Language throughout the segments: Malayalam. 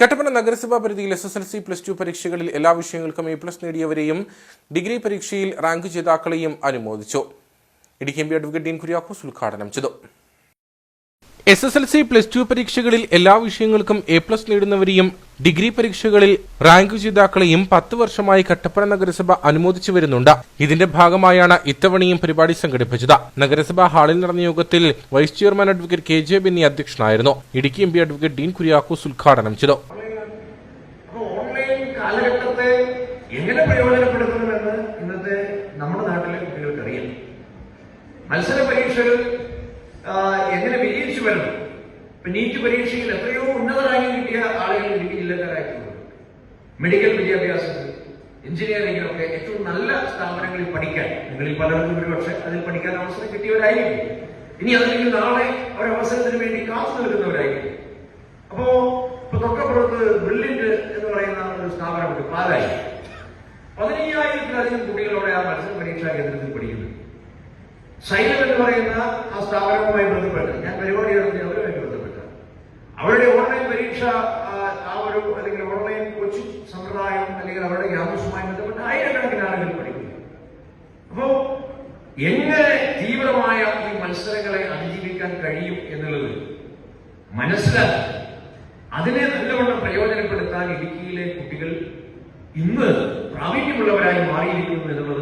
കട്ടപ്പന നഗരസഭാ പരിധിയിൽ S S L C plus two പരീക്ഷകളിൽ എല്ലാ വിഷയങ്ങൾക്കും എ പ്ലസ് നേടിയവരെയും ഡിഗ്രി പരീക്ഷയിൽ റാങ്ക് ജേതാക്കളെയും അനുമോദിച്ചു. Idukki M P advocate Dean Kuriakose ഉദ്ഘാടനം ചെയ്തു. S S L C plus two പരീക്ഷകളിൽ എല്ലാ വിഷയങ്ങൾക്കും എ പ്ലസ് നേടുന്നവരെയും ഡിഗ്രി പരീക്ഷകളിൽ റാങ്ക് ജേതാക്കളെയും പത്ത് വർഷമായി കട്ടപ്പന നഗരസഭ അനുമോദിച്ചു വരുന്നുണ്ട്. ഇതിന്റെ ഭാഗമായാണ് ഇത്തവണയും പരിപാടി സംഘടിപ്പിച്ചത്. നഗരസഭാ ഹാളിൽ നടന്ന യോഗത്തിൽ vice chairman advocate K J Benny അധ്യക്ഷനായിരുന്നു. Idukki M P advocate Dean Kuriakose ഉദ്ഘാടനം ചെയ്തു. എങ്ങനെ പ്രയോജനപ്പെടുത്തണമെന്ന് ഇന്നത്തെ നമ്മുടെ നാട്ടിലെ മത്സര പരീക്ഷകൾ എങ്ങനെ വിജയിച്ചു വരണം? ഇപ്പൊ നീറ്റ് പരീക്ഷയിൽ എത്രയോ ഉന്നത റാങ്ക് കിട്ടിയ ആളുകൾ ഇടുക്കി ജില്ലക്കാരായിട്ടുണ്ട് മെഡിക്കൽ വിദ്യാഭ്യാസത്തിൽ എഞ്ചിനീയറിംഗിലൊക്കെ ഏറ്റവും നല്ല സ്ഥാപനങ്ങളിൽ പഠിക്കാൻ നിങ്ങളിൽ പലർക്കും ഒരു പക്ഷെ അതിൽ പഠിക്കാൻ അവസരം കിട്ടിയവരായിരിക്കും. ഇനി അതല്ലെങ്കിൽ നാളെ അവർ വേണ്ടി കാത്തു നിൽക്കുന്നവരായിരിക്കും അപ്പോ ഇപ്പൊ തൊട്ടപ്പുറത്ത് ബ്രില്യന്റ് എന്ന് പറയുന്ന ഒരു സ്ഥാപനമുണ്ട് പാലായി. പതിനയ്യായിരത്തിലധികം കുട്ടികളോടെ ആ മത്സര പരീക്ഷാ കേന്ദ്രത്തിൽ പഠിക്കുന്നു. സൈലം എന്ന് പറയുന്ന ആ സ്ഥാപനവുമായി ബന്ധപ്പെട്ട് ഞാൻ പരിപാടി നടത്തിയ അവരുമായി ബന്ധപ്പെട്ട്. അവരുടെ ഓൺലൈൻ പരീക്ഷ ആ, ഒരു അല്ലെങ്കിൽ ഓൺലൈൻ കോച്ചിങ് സമ്പ്രദായം അല്ലെങ്കിൽ അവരുടെ ക്യാമ്പസുമായി ബന്ധപ്പെട്ട് ആയിരക്കണക്കിന് ആളുകൾ പഠിക്കുന്നു. അപ്പോ എങ്ങനെ തീവ്രമായ ഈ മത്സരങ്ങളെ അതിജീവിക്കാൻ കഴിയും എന്നുള്ളത് മനസ്സിലാക്കി. അതിനെ നല്ലവണ്ണം പ്രയോജനപ്പെടുത്താൻ ഇടുക്കിയിലെ കുട്ടികൾ ഇന്ന് പ്രാവീണ്യമുള്ളവരായി മാറിയിരിക്കുന്നു എന്നുള്ളത്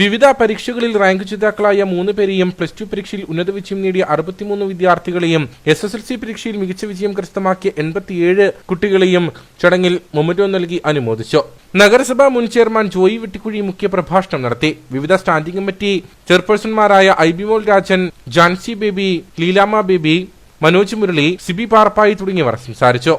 വിവിധ പരീക്ഷകളിൽ റാങ്ക് ജേതാക്കളായ മൂന്ന് പേരെയും പ്ലസ് ടു പരീക്ഷയിൽ ഉന്നത വിജയം നേടിയ അറുപത്തിമൂന്ന് വിദ്യാർത്ഥികളെയും എസ് എസ് എൽ സി പരീക്ഷയിൽ മികച്ച വിജയം കരസ്ഥമാക്കിയ എൺപത്തിയേഴ് കുട്ടികളെയും ചടങ്ങിൽ മൊമറ്റോ നൽകി അനുമോദിച്ചു. നഗരസഭാ മുൻ ചെയർമാൻ ജോയി വെട്ടിക്കുഴി മുഖ്യ പ്രഭാഷണം നടത്തി. വിവിധ സ്റ്റാൻഡിംഗ് കമ്മിറ്റി ചെയർപേഴ്സൺമാരായ ഐ ഐബിമോൾ രാജൻ ജാൻസി ബേബി ലീലാമ ബേബി മനോജ് മുരളി സിബി പാർപ്പായി തുടങ്ങിയവർ സംസാരിച്ചു.